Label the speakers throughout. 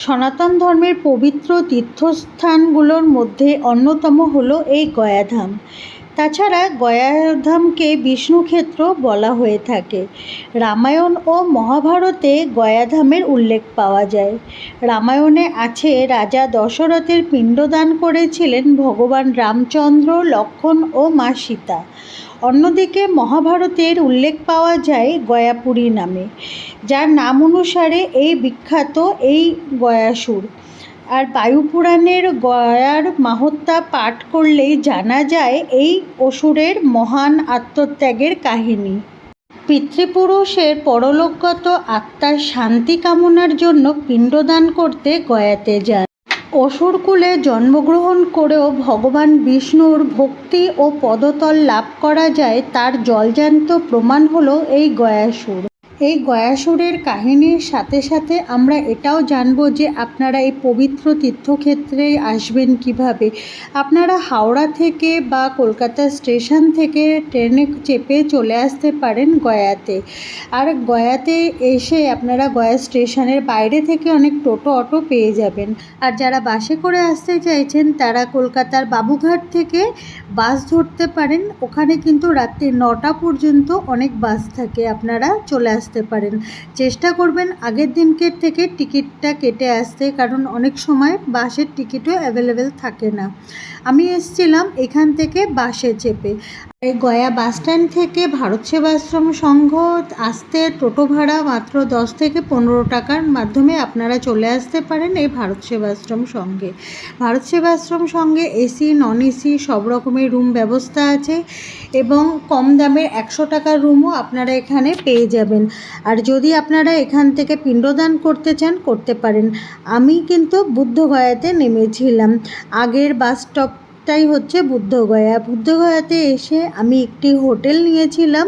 Speaker 1: সনাতন ধর্মের পবিত্র তীর্থস্থানগুলোর মধ্যে অন্যতম হলো এই গয়াধাম। তাছাড়া গয়াধামকে বিষ্ণুক্ষেত্র বলা হয়ে থাকে। রামায়ণ ও মহাভারতে গয়াধামের উল্লেখ পাওয়া যায়। রামায়ণে আছে রাজা দশরথের পিণ্ডদান করেছিলেন ভগবান রামচন্দ্র লক্ষ্মণ ও মা সীতা। অন্যদিকে মহাভারতের উল্লেখ পাওয়া যায় গয়াপুরী নামে, যার নাম অনুসারে এই বিখ্যাত এই গয়াসুর। আর বায়ুপুরাণের গয়ার মাহত্যা পাঠ করলেই জানা যায় এই অসুরের মহান আত্মত্যাগের কাহিনী। পিতৃপুরুষের পরলোকগত আত্মার শান্তি কামনার জন্য পিণ্ডদান করতে গয়াতে যান। অসুরকুলে জন্মগ্রহণ করেও ভগবান বিষ্ণুর ভক্তি ও পদতল লাভ করা যায় তার জলজ্যান্ত প্রমাণ হল এই গয়াসুর এই গয়াসুরের কাহিনীর সাথে সাথে আমরা এটাও জানব যে আপনারা এই পবিত্র তীর্থক্ষেত্রে আসবেন কীভাবে। আপনারা হাওড়া থেকে বা কলকাতা স্টেশন থেকে ট্রেনে চেপে চলে আসতে পারেন গয়াতে। আর গয়াতে এসে আপনারা গয়া স্টেশনের বাইরে থেকে অনেক টোটো, অটো পেয়ে যাবেন। আর যারা বাসে করে আসতে চাইছেন, তারা কলকাতার বাবুঘাট থেকে বাস ধরতে পারেন। ওখানে কিন্তু রাত্রি নটা পর্যন্ত অনেক বাস থাকে, আপনারা চলে আসতে পারেন। চেষ্টা করবেন আগের দিনকের থেকে টিকিটটা কেটে আসতে, কারণ অনেক সময় বাসের টিকিটও অ্যাভেলেবেল থাকে না। আমি এসছিলাম এখান থেকে বাসে চেপে। এই গয়া বাস স্ট্যান্ড থেকে ভারত সেবাশ্রম সংঘ আসতে টোটো ভাড়া মাত্র দশ থেকে পনেরো টাকার মাধ্যমে আপনারা চলে আসতে পারেন এই ভারত সেবাশ্রম সঙ্গে ভারত সেবাশ্রম সঙ্গে এসি নন এসি সব রকমের রুম ব্যবস্থা আছে এবং কম দামের একশো টাকার রুমও আপনারা এখানে পেয়ে যাবেন। আর যদি আপনারা এখান থেকে পিণ্ডদান করতে চান, করতে পারেন। আমি কিন্তু বুদ্ধগয়াতে নেমেছিলাম। আগের বাস স্টপ টাই হচ্ছে বুদ্ধগয়া। বুদ্ধগয়াতে এসে আমি একটি হোটেল নিয়েছিলাম।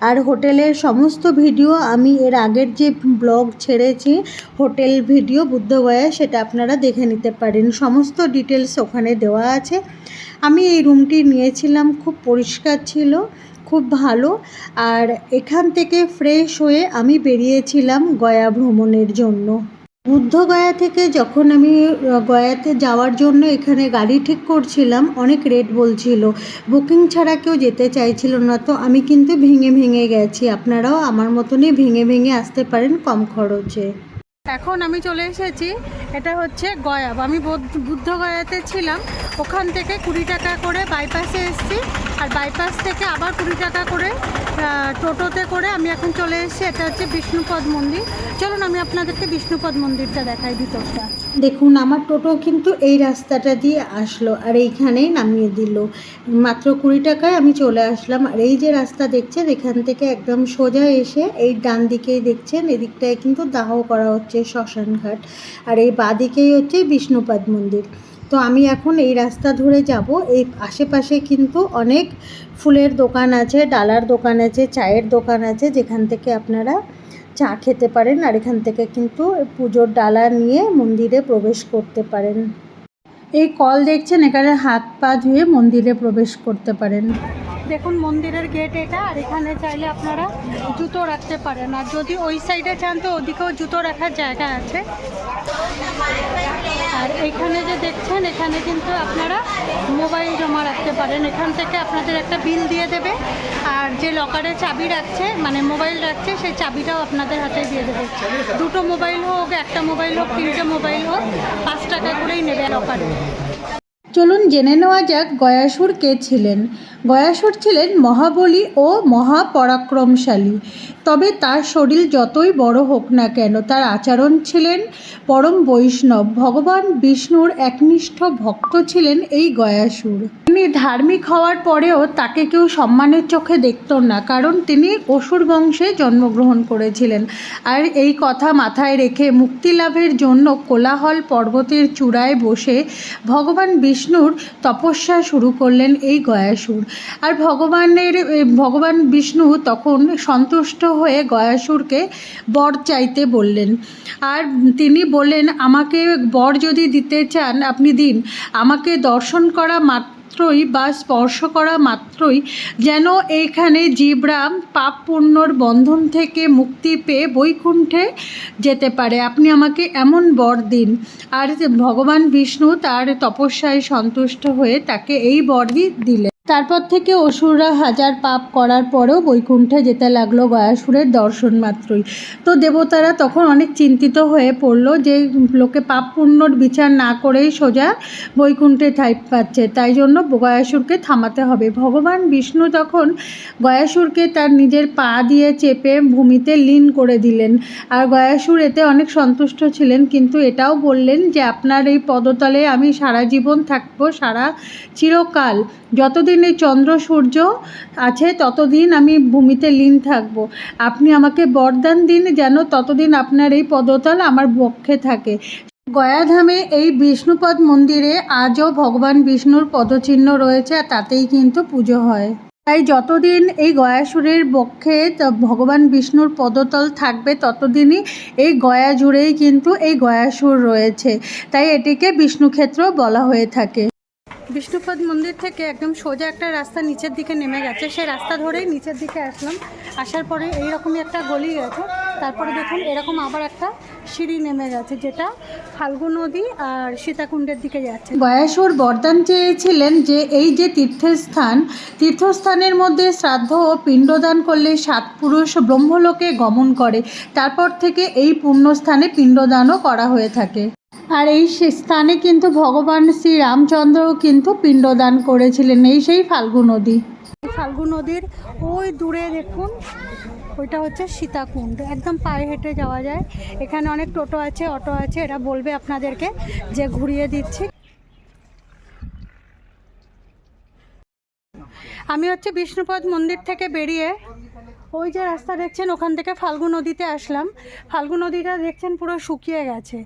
Speaker 1: আর হোটেলের সমস্ত ভিডিও আমি এর আগের যে ব্লগ ছেড়েছি, হোটেল ভিডিও বুদ্ধগয়া, সেটা আপনারা দেখে নিতে পারেন। সমস্ত ডিটেলস ওখানে দেওয়া আছে। আমি এই রুমটি নিয়েছিলাম। খুব পরিষ্কার ছিল। খুব ভালো। আর এখান থেকে ফ্রেশ হয়ে আমি বেরিয়েছিলাম গয়া ভ্রমণের জন্য। বুদ্ধগয়া থেকে যখন আমি গয়াতে যাওয়ার জন্য এখানে গাড়ি ঠিক করছিলাম, অনেক রেট বলছিল। বুকিং ছাড়া কেউ যেতে চাইছিল না, তো আমি কিন্তু ভেঙে ভেঙে গেছি। আপনারাও আমার মতনই ভেঙে ভেঙে আসতে পারেন কম খরচে। এখন আমি চলে এসেছি, এটা হচ্ছে গয়া। আমি বুদ্ধ গয়াতে ছিলাম, ওখান থেকে কুড়ি টাকা করে বাইপাসে এসেছি। আর বাইপাস থেকে আবার কুড়ি টাকা করে টোটোতে করে আমি এখন চলে এসেছি, এটা হচ্ছে বিষ্ণুপদ মন্দির। চলুন, আমি আপনাদেরকে বিষ্ণুপদ মন্দিরটা দেখাই ভিতরটা। দেখুন, আমার টোটো কিন্তু এই রাস্তাটা দিয়ে আসলো আর এইখানেই নামিয়ে দিল। মাত্র কুড়ি টাকায় আমি চলে আসলাম আর এই যে রাস্তা দেখছেন, এখান থেকে একদম সোজা এসে এই ডান দিকেই দেখছেন, এদিকটায় কিন্তু দাহ করা হচ্ছে শ্মশানঘাট আর এই বাদিকেই হচ্ছে বিষ্ণুপাদ মন্দির। তো আমি এখন এই রাস্তা ধরে যাব, এই আশেপাশে কিন্তু অনেক ফুলের দোকান আছে, ডালার দোকান আছে, চায়ের দোকান আছে, যেখান থেকে আপনারা চা খেতে পারেন আর এখান থেকে কিন্তু পুজোর ডালা নিয়ে মন্দিরে প্রবেশ করতে পারেন। এই কল দেখছেন, এখানে হাত পা ধুয়ে মন্দিরে প্রবেশ করতে পারেন। দেখুন, মন্দিরের গেট এটা, আর এখানে চাইলে আপনারা জুতো রাখতে পারেন। আর যদি ওই সাইডে চান তো ওদিকেও জুতো রাখার জায়গা আছে। আর এখানে যে দেখছেন, এখানে কিন্তু আপনারা মোবাইল জমা রাখতে পারেন। এখান থেকে আপনাদের একটা বিল দিয়ে দেবে। আর যে লকারে চাবি রাখছে মানে মোবাইল রাখছে, সেই চাবিটাও আপনাদের হাতে দিয়ে দেবে। দুটো মোবাইল হোক, একটা মোবাইল হোক, তিনটে মোবাইল হোক, পাঁচ টাকা করেই নেবে লকারে চলুন জেনে নেওয়া যাক গয়াসুর কে ছিলেন। গয়াসুর ছিলেন মহাবলী ও মহাপরাক্রমশালী। তবে তার শরীর যতই বড় হোক না কেন, তার আচরণ ছিলেন পরম বৈষ্ণব। ভগবান বিষ্ণুর একনিষ্ঠ ভক্ত ছিলেন এই গয়াসুর। তিনি ধার্মিক হওয়ার পরেও তাকে কেউ সম্মানের চোখে দেখত না, কারণ তিনি অসুর বংশে জন্মগ্রহণ করেছিলেন। আর এই কথা মাথায় রেখে মুক্তি লাভের জন্য কোলাহল পর্বতের চূড়ায় বসে ভগবান বিষ্ণুর তপস্যা শুরু করলেন এই গয়াসুর। আর ভগবানের ভগবান বিষ্ণু তখন সন্তুষ্ট হয়ে গয়াসুরকে বর চাইতে বললেন। আর তিনি বললেন, আমাকে বর যদি দিতে চান, আপনি দিন। আমাকে দর্শন করা মাত্র
Speaker 2: মাত্রই বা স্পর্শ করা মাত্রই যেন এখানে জীবরা পাপ পুণ্যর বন্ধন থেকে মুক্তি পেয়ে বৈকুণ্ঠে যেতে পারে। আপনি আমাকে এমন বর দিন। আর ভগবান বিষ্ণু তার তপস্যায় সন্তুষ্ট হয়ে তাকে এই বরই দিলেন। তারপর থেকে অসুররা হাজার পাপ করার পরেও বৈকুণ্ঠে যেতে লাগল গয়াসুরের দর্শন মাত্রই। তো দেবতারা তখন অনেক চিন্তিত হয়ে পড়ল যে লোকে পাপ পুণ্যর বিচার না করেই সোজা বৈকুণ্ঠে ঠাই পাচ্ছে। তাই জন্য গয়াসুরকে থামাতে হবে। ভগবান বিষ্ণু তখন গয়াসুরকে তার নিজের পা দিয়ে চেপে ভূমিতে লীন করে দিলেন। আর গয়াসুর এতে অনেক সন্তুষ্ট ছিলেন, কিন্তু এটাও বললেন যে, আপনার এই পদতলে আমি সারা জীবন থাকব, সারা চিরকাল। যতদিন এই চন্দ্র সূর্য আছে, ততদিন আমি ভূমিতে লীন থাকব। আপনি আমাকে বরদান দিন যেন ততদিন আপনার এই পদতল আমার বক্ষে থাকে। গয়াধামে এই বিষ্ণুপদ মন্দিরে আজও ভগবান বিষ্ণুর পদচিহ্ন রয়েছে আর তাতেই কিন্তু পুজো হয়। তাই যতদিন এই গয়াসুরের বক্ষে ভগবান বিষ্ণুর পদতল থাকবে, ততদিনই এই গয়া জুড়েই কিন্তু এই গয়াসুর রয়েছে। তাই এটিকে বিষ্ণুক্ষেত্র বলা হয়ে থাকে। বিষ্ণুপদ মন্দির থেকে একদম সোজা একটা রাস্তা নিচের দিকে নেমে গেছে। সেই রাস্তা ধরেই নিচের দিকে আসলাম। আসার পরে এইরকমই একটা গলি গেছে তারপরে দেখুন, এরকম আবার একটা সিঁড়ি নেমে গেছে, যেটা ফাল্গু নদী আর সীতাকুণ্ডের দিকে যাচ্ছে। গয়াসুর বরদান চেয়েছিলেন যে এই যে তীর্থস্থান, তীর্থস্থানের মধ্যে শ্রাদ্ধ ও পিণ্ডদান করলে সাত পুরুষ ব্রহ্মলোকে গমন করে। তারপর থেকে এই পুণ্যস্থানে পিণ্ডদানও করা হয়ে থাকে। আর এই স্থানে কিন্তু ভগবান শ্রী রামচন্দ্রও কিন্তু পিণ্ডদান করেছিলেন, এই সেই ফাল্গু নদী। ফাল্গু নদীর ওই দূরে দেখুন, ওইটা হচ্ছে সীতাকুণ্ড, একদম পায়ে হেঁটে যাওয়া যায়। এখানে অনেক টোটো আছে, অটো আছে, এরা বলবে আপনাদেরকে যে ঘুরিয়ে দিচ্ছি। আমি হচ্ছে বিষ্ণুপদ মন্দির থেকে বেরিয়ে ওই যে রাস্তা দেখছেন, ওখান থেকে ফাল্গু নদীতে আসলাম। ফাল্গু নদীটা দেখছেন পুরো শুকিয়ে গেছে।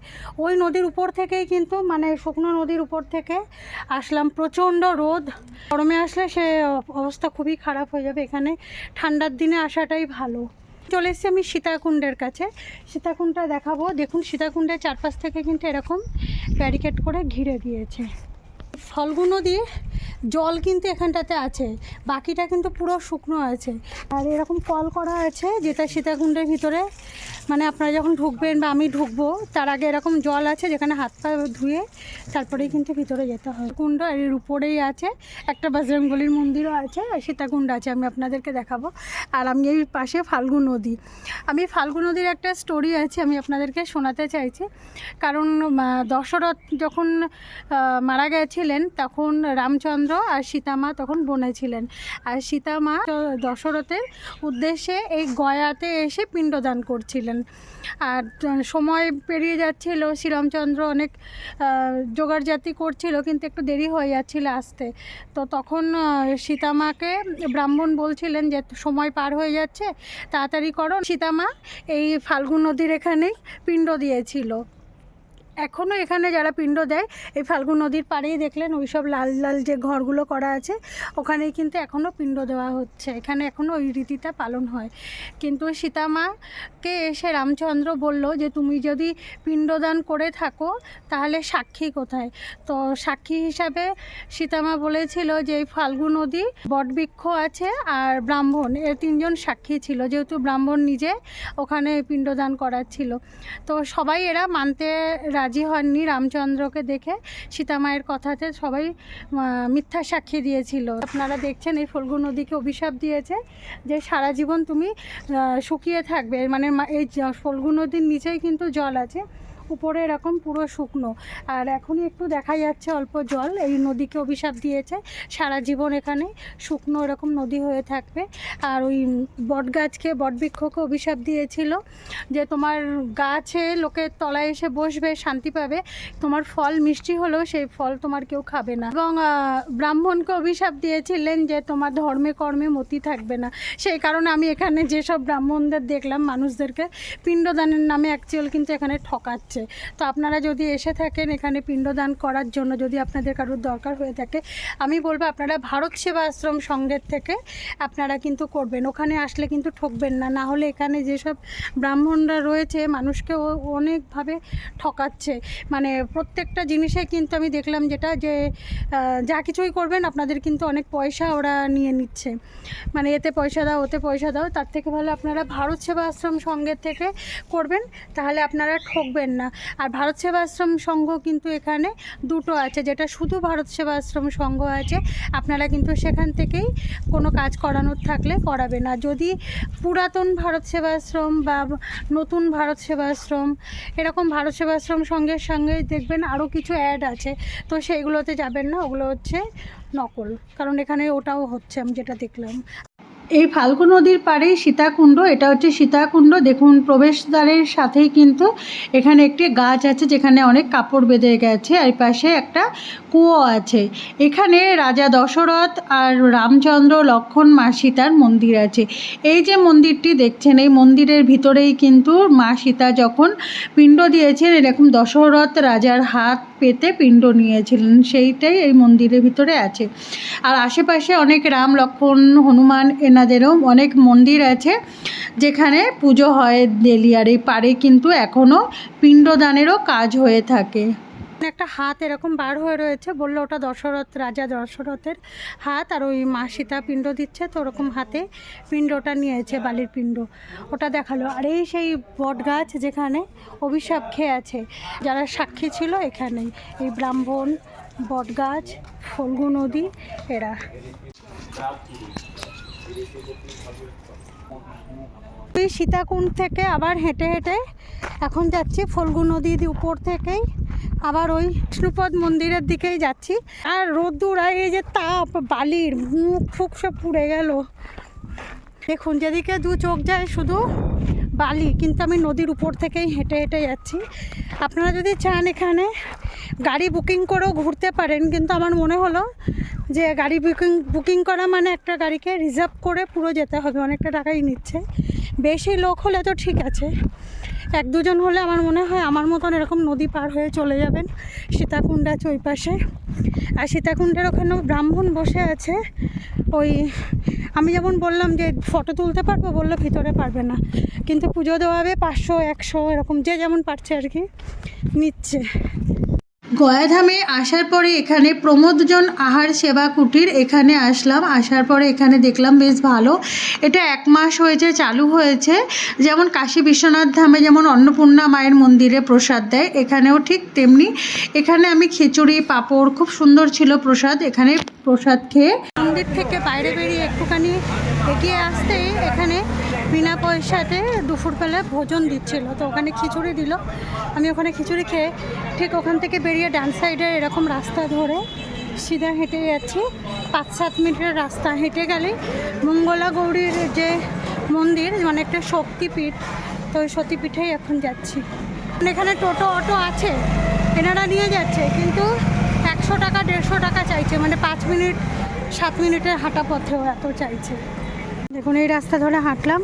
Speaker 2: ওই নদীর উপর থেকেই কিন্তু মানে শুকনো নদীর উপর থেকে আসলাম। প্রচণ্ড রোদ। গরমে আসলে সে অবস্থা খুবই খারাপ হয়ে যাবে এখানে। ঠান্ডার দিনে আসাটাই ভালো। চলে এসেছি আমি সীতাকুণ্ডের কাছে। সীতাকুণ্ডটা দেখাবো। দেখুন, সীতাকুণ্ডের চারপাশ থেকে কিন্তু এরকম ব্যারিকেড করে ঘিরে দিয়েছে। ফল্গু নদী জল কিন্তু এখানটাতে আছে, বাকিটা কিন্তু পুরো শুকনো আছে। আর এরকম কল করা আছে যেটা সীতাকুণ্ডের ভিতরে। মানে আপনারা যখন ঢুকবেন বা আমি ঢুকবো, তার আগে এরকম জল আছে যেখানে হাত পা ধুয়ে তারপরেই কিন্তু ভিতরে যেতে হয়। কুণ্ড আর এর উপরেই আছে, একটা বজরংবলির মন্দিরও আছে আর সীতাকুণ্ড আছে, আমি আপনাদেরকে দেখাবো। আর আমি এই পাশে ফাল্গু নদী। আমি ফাল্গু নদীর একটা স্টোরি আছে, আমি আপনাদেরকে শোনাতে চাইছি। কারণ দশরথ যখন মারা মারা গেছিলেন তখন রামচন্দ্র আর সীতামা তখন বনে ছিলেন। আর সীতামা দশরথের উদ্দেশ্যে এই গয়াতে এসে পিণ্ডদান করছিলেন। আর সময় পেরিয়ে যাচ্ছিল, শ্রীরামচন্দ্র অনেক জোগাড়জাতি করছিল, কিন্তু একটু দেরি হয়ে যাচ্ছিল আসতে। তো তখন সীতামাকে ব্রাহ্মণ বলছিলেন যে, সময় পার হয়ে যাচ্ছে, তাড়াতাড়ি করো। সীতামা এই ফাল্গুন নদীর এখানেই পিণ্ড দিয়েছিল। এখনও এখানে যারা পিণ্ড দেয়, এই ফাল্গু নদীর পাড়েই দেখলেন ওই সব লাল লাল যে ঘরগুলো করা আছে, ওখানেই কিন্তু এখনও পিণ্ড দেওয়া হচ্ছে। এখানে এখনও ওই রীতিটা পালন হয়। কিন্তু সীতামাকে এসে রামচন্দ্র বলল যে, তুমি যদি পিণ্ডদান করে থাকো, তাহলে সাক্ষী কোথায়? তো সাক্ষী হিসাবে সীতামা বলেছিল যে, এই ফাল্গু নদী বটবৃক্ষ আছে আর ব্রাহ্মণ। এর তিনজন সাক্ষী ছিল, যেহেতু ব্রাহ্মণ নিজে ওখানে পিণ্ডদান করাচ্ছিল তো সবাই এরা মানতে রাজি হননি রামচন্দ্রকে দেখে। সীতামায়ের কথাতে সবাই মিথ্যা সাক্ষী দিয়েছিল। আপনারা দেখছেন এই ফল্গু নদীকে অভিশাপ দিয়েছে যে সারা জীবন তুমি শুকিয়ে থাকবে। মানে এই ফল্গু নদীর নিচেই কিন্তু জল আছে। উপরে এরকম পুরো শুকনো। আর এখনই একটু দেখা যাচ্ছে অল্প জল, এই নদীকে অভিশাপ দিয়েছে। সারা জীবন এখানে শুকনো এরকম নদী হয়ে থাকবে। আর ওই বট গাছকে বটবৃক্ষকে অভিশাপ দিয়েছিল যে তোমার গাছে লোকের তলায় এসে বসবে, শান্তি পাবে। তোমার ফল মিষ্টি হলেও সেই ফল তোমার কেউ খাবে না। এবং ব্রাহ্মণকে অভিশাপ দিয়েছিলেন যে তোমার ধর্মে, কর্মে মতি থাকবে না। সেই কারণে আমি এখানে যেসব ব্রাহ্মণদের দেখলাম, মানুষদেরকে, পিণ্ডদানের নামে অ্যাকচুয়াল কিন্তু এখানে ঠকাচ্ছে। হচ্ছে তো আপনারা যদি এসে থাকেন এখানে পিণ্ডদান করার জন্য, যদি আপনাদের কারোর দরকার হয়ে থাকে, আমি বলব আপনারা ভারত সেবা আশ্রম সংঘের থেকে আপনারা কিন্তু করবেন। ওখানে আসলে কিন্তু ঠকবেন না। না হলে এখানে যেসব ব্রাহ্মণরা রয়েছে মানুষকে অনেকভাবে ঠকাচ্ছে। মানে প্রত্যেকটা জিনিসে কিন্তু আমি দেখলাম যেটা যে যা কিছুই করবেন, আপনাদের কিন্তু অনেক পয়সা ওরা নিয়ে নিচ্ছে। মানে এতে পয়সা দাও, ওতে পয়সা দাও, তার থেকে ভালো আপনারা ভারত সেবা আশ্রম সংঘের থেকে করবেন, তাহলে আপনারা ঠকবেন না। আর ভারত সেবা আশ্রম সংঘ কিন্তু এখানে দুটো আছে, যেটা শুধু ভারত সেবা আশ্রম সংঘ আছে। আপনারা কিন্তু সেখান থেকেই কোনো কাজ করানোর থাকলে করাবেন। আর যদি পুরাতন ভারত সেবাশ্রম বা নতুন ভারত সেবাশ্রম এরকম ভারত সেবাশ্রম সঙ্গে সঙ্গে দেখবেন আরও কিছু অ্যাড আছে। তো সেইগুলোতে যাবেন না, ওগুলো হচ্ছে নকল। কারণ এখানে ওটাও হচ্ছে, আমি যেটা দেখলাম।
Speaker 1: এই ফাল্গু নদীর পাড়েই সীতাকুণ্ড, এটা হচ্ছে সীতাকুণ্ড। দেখুন, প্রবেশদ্বারের সাথেই কিন্তু এখানে একটি গাছ আছে যেখানে অনেক কাপড় বেঁধে গেছে, আর পাশে একটা কুয়ো আছে। এখানে রাজা দশরথ আর রামচন্দ্র লক্ষণ মা সীতার মন্দির আছে। এই যে মন্দিরটি দেখছেন, এই মন্দিরের ভিতরেই কিন্তু মা সীতা যখন পিণ্ড দিয়েছেন, এরকম দশরথ রাজার হাত পেতে পিণ্ড নিয়েছিলেন। সেইটাই এই মন্দিরের ভিতরে আছে। আর আশেপাশে অনেক রাম, লক্ষণ, হনুমান এনাদেরও অনেক মন্দির আছে, যেখানে পুজো হয় ডেলি আর এই পাড়ে, কিন্তু এখনও পিণ্ডদানেরও কাজ হয়ে থাকে।
Speaker 2: একটা হাত এরকম বার হয়ে রয়েছে। বলল, ওটা দশরথ, রাজা দশরথের হাত। আর ওই মা সীতা পিণ্ড দিচ্ছে তো ওরকম হাতে। পিণ্ডটা নিয়েছে, বালির পিণ্ড। ওটা দেখাল। আর এই সেই বট গাছ যেখানে অভিশাপ খেয়ে আছে, যারা সাক্ষী ছিল এখানেই। এই ব্রাহ্মণ বট গাছ ফল্গু নদী, এরা। ওই সীতাকুণ্ড থেকে আবার হেঁটে হেঁটে এখন যাচ্ছি ফল্গু নদীর উপর থেকেই। আবার ওই বিষ্ণুপদ মন্দিরের দিকেই যাচ্ছি। আর রোদ্দুর আর এই যে তাপ, বালির মুখ ফুক সব পুড়ে গেল। দেখুন, যেদিকে দু চোখ যায় শুধু বালি, কিন্তু আমি নদীর উপর থেকেই হেঁটে হেঁটে যাচ্ছি। আপনারা যদি চান এখানে গাড়ি বুকিং করেও ঘুরতে পারেন, কিন্তু আমার মনে হলো যে গাড়ি বুকিং বুকিং করা মানে একটা গাড়িকে রিজার্ভ করে পুরো যেতে হবে, অনেকটা টাকাই নিচ্ছে। বেশি লোক হলে তো ঠিক আছে। এক দুজন হলে আমার মনে হয় আমার মতন এরকম নদী পার হয়ে চলে যাবেন সীতাকুণ্ড আছে ওই পাশে আর সীতাকুণ্ডের ওখানে ব্রাহ্মণ বসে আছে। ওই আমি যেমন বললাম যে ফটো তুলতে পারব বলল ভিতরে পারবে না। কিন্তু পুজো দেওয়া হবে পাঁচশো, একশো এরকম যে যেমন পারছে আর কি, নিচ্ছে।
Speaker 1: গয়াধামে আসার পরে এখানে প্রমোদজন আহার সেবা কুটির এখানে আসলাম। আসার পরে এখানে দেখলাম বেশ ভালো। এটা এক মাস হয়েছে, চালু হয়েছে। যেমন কাশী বিশ্বনাথ ধামে যেমন অন্নপূর্ণা মায়ের মন্দিরে প্রসাদ দেয়, এখানেও ঠিক তেমনি। এখানে আমি খিচুড়ি, পাঁপড়, খুব সুন্দর ছিল প্রসাদ। এখানে প্রসাদ খেয়ে
Speaker 2: মন্দির থেকে বাইরে বেরিয়ে একটুখানি এগিয়ে আসতেই এখানে বিনা পয়সাতে দুপুরবেলা ভোজন দিচ্ছিল। তো ওখানে খিচুড়ি দিল। আমি ওখানে খিচুড়ি খেয়ে ঠিক ওখান থেকে বেরিয়ে ডান সাইডে এরকম রাস্তা ধরে সিধা হেঁটে যাচ্ছি। পাঁচ, সাত মিনিটের রাস্তা হেঁটে গেলে মঙ্গলা গৌরীর যে মন্দির মানে একটা শক্তিপীঠ, তো ওই সতীপীঠেই এখন যাচ্ছি। এখানে টোটো, অটো আছে, এনারা নিয়ে যাচ্ছে, কিন্তু একশো টাকা, দেড়শো টাকা চাইছে। মানে পাঁচ মিনিট, সাত মিনিটের হাঁটা পথেও এত চাইছে। দেখুন, এই রাস্তা ধরে হাঁটলাম।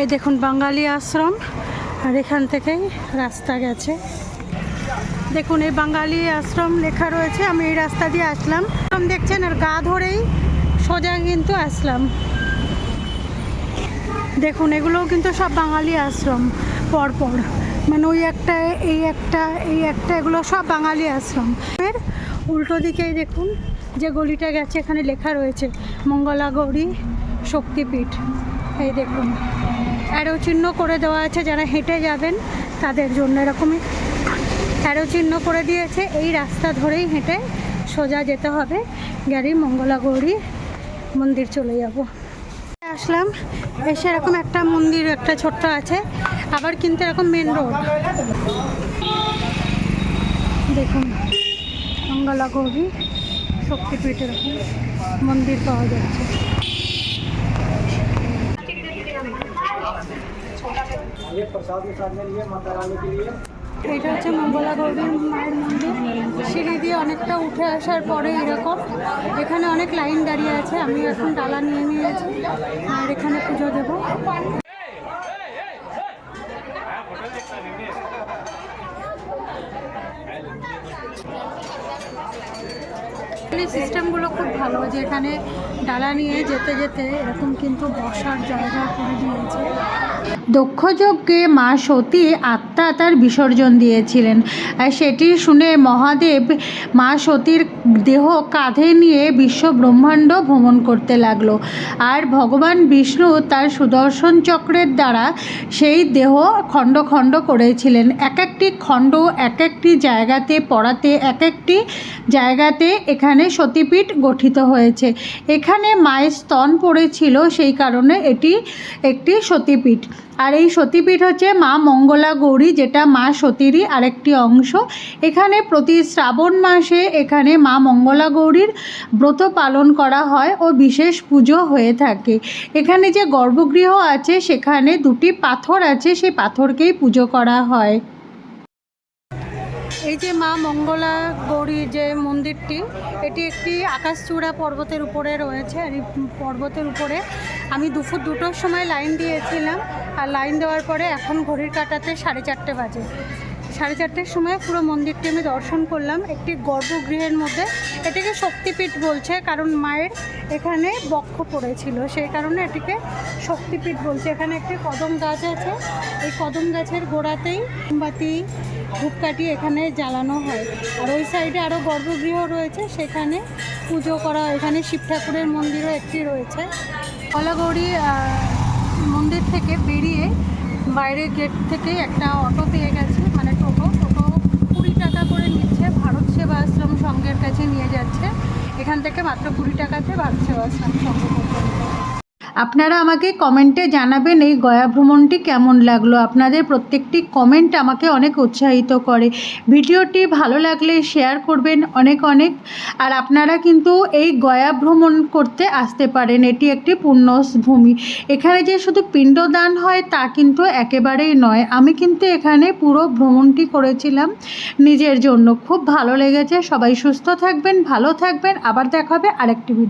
Speaker 2: এই দেখুন, বাঙালি আশ্রম। আর এখান থেকেই রাস্তা গেছে। দেখুন, এই বাঙালি আশ্রম লেখা রয়েছে। আমি এই রাস্তা দিয়ে আসলাম। দেখছেন, আর গা ধরেই সোজা কিন্তু আসলাম। দেখুন, এগুলোও কিন্তু সব বাঙালি আশ্রম, পরপর। মানে ওই একটা, এই একটা এই একটা, এগুলো সব বাঙালি আশ্রম। উল্টো দিকেই দেখুন যে গলিটা গেছে, এখানে লেখা রয়েছে, মঙ্গলা গৌরী শক্তিপীঠ। এই দেখুন। অ্যারো চিহ্ন করে দেওয়া আছে, যারা হেঁটে যাবেন তাদের জন্য এরকমই। অ্যারো চিহ্ন করে দিয়েছে, এই রাস্তা ধরেই হেঁটে সোজা যেতে হবে। গাড়ি মঙ্গলা গৌরী, মন্দির চলে যাব। আসলাম, এসে এরকম একটা মন্দির, একটা ছোট্ট আছে, আবার কিন্তু এরকম মেন রোড দেখুন। মঙ্গলা গৌরী শক্তিপীঠ মন্দির পাওয়া যাচ্ছে। এটা হচ্ছে মঙ্গলা গৌরী মায়ের মন্দির। সিঁড়ি দিয়ে অনেকটা উঠে আসার পরে এরকম। এখানে অনেক লাইন দাঁড়িয়ে আছে আমি এখন ডালা নিয়ে নিয়েছি, আর এখানে পুজো দেবো। সিস্টেমগুলো খুব ভালো যে এখানে ডালা নিয়ে যেতে যেতে এরকম কিন্তু বসার জায়গা করে দিয়েছে।
Speaker 1: দক্ষযজ্ঞে মা সতী আত্মা তার বিসর্জন দিয়েছিলেন। সেটি শুনে মহাদেব মা সতীর দেহ কাঁধে নিয়ে বিশ্ব ব্রহ্মাণ্ড ভ্রমণ করতে লাগল। আর ভগবান বিষ্ণু তার সুদর্শন চক্রের দ্বারা সেই দেহ খণ্ড খণ্ড করেছিলেন। এক একটি খণ্ড এক একটি জায়গাতে পড়াতে, এক একটি জায়গাতে এখানে সতীপীঠ গঠিত হয়েছে। এখানে মায়ের স্তন পড়েছিল, সেই কারণে এটি একটি সতীপীঠ। আর এই সতীপীঠ হচ্ছে মা মঙ্গলা গৌরী যেটা মা সতীরই আরেকটি অংশ। এখানে প্রতি শ্রাবণ মাসে এখানে মা মঙ্গলা গৌরীর ব্রত পালন করা হয় ও বিশেষ পুজো হয়ে থাকে। এখানে যে গর্ভগৃহ আছে, সেখানে দুটি পাথর আছে, সেই পাথরকেই পুজো করা হয়।
Speaker 2: এই যে মা মঙ্গলা গৌরী যে মন্দিরটি, এটি একটি আকাশচূড়া পর্বতের উপরে রয়েছে। আর এই পর্বতের উপরে আমি দুপুর দুটোর সময় লাইন দিয়েছিলাম। আর লাইন দেওয়ার পরে এখন ঘড়ির কাটাতে সাড়ে চারটে বাজে। সাড়ে চারটের সময় পুরো মন্দিরটি আমি দর্শন করলাম। একটি গর্ভগৃহের মধ্যে এটিকে শক্তিপীঠ বলছে, কারণ মায়ের এখানে বক্ষ পড়েছিল। সেই কারণে এটিকে শক্তিপীঠ বলছে। এখানে একটি কদম গাছ আছে। এই কদম গাছের গোড়াতেই মোমবাতি ধূপকাঠি এখানে জ্বালানো হয়। আর ওই সাইডে আরও গর্ভগৃহ রয়েছে, সেখানে পুজো করা। এখানে শিব ঠাকুরের মন্দিরও একটি রয়েছে। কলাগৌরী মন্দির থেকে বেরিয়ে বাইরের গেট থেকে একটা অটো পেয়ে গেছে মানে টোটো। টোটো কুড়ি টাকা করে নিচ্ছে, ভারত সেবা আশ্রম সংঘের কাছে নিয়ে যাচ্ছে। এখান থেকে মাত্র কুড়ি টাকাতে ভারত সেবা আশ্রম সংঘ পর্যন্ত।
Speaker 1: আপনারা আমাকে কমেন্টে জানাবেন এই গয়া ভ্রমণটি কেমন লাগল। আপনাদের প্রত্যেকটি কমেন্ট আমাকে অনেক উৎসাহিত করে। ভিডিওটি ভালো লাগলে শেয়ার করবেন অনেক অনেক। আর আপনারা কিন্তু এই গয়া ভ্রমণ করতে আসতে পারেন। এটি একটি পুণ্যভূমি। এখানে যে শুধু পিণ্ডদান হয় তা কিন্তু একেবারেই নয়। আমি কিন্তু এখানে পুরো ভ্রমণটি করেছিলাম নিজের জন্য। খুব ভালো লেগেছে। সবাই সুস্থ থাকবেন, ভালো থাকবেন। আবার দেখাবে আরেকটি ভিডিও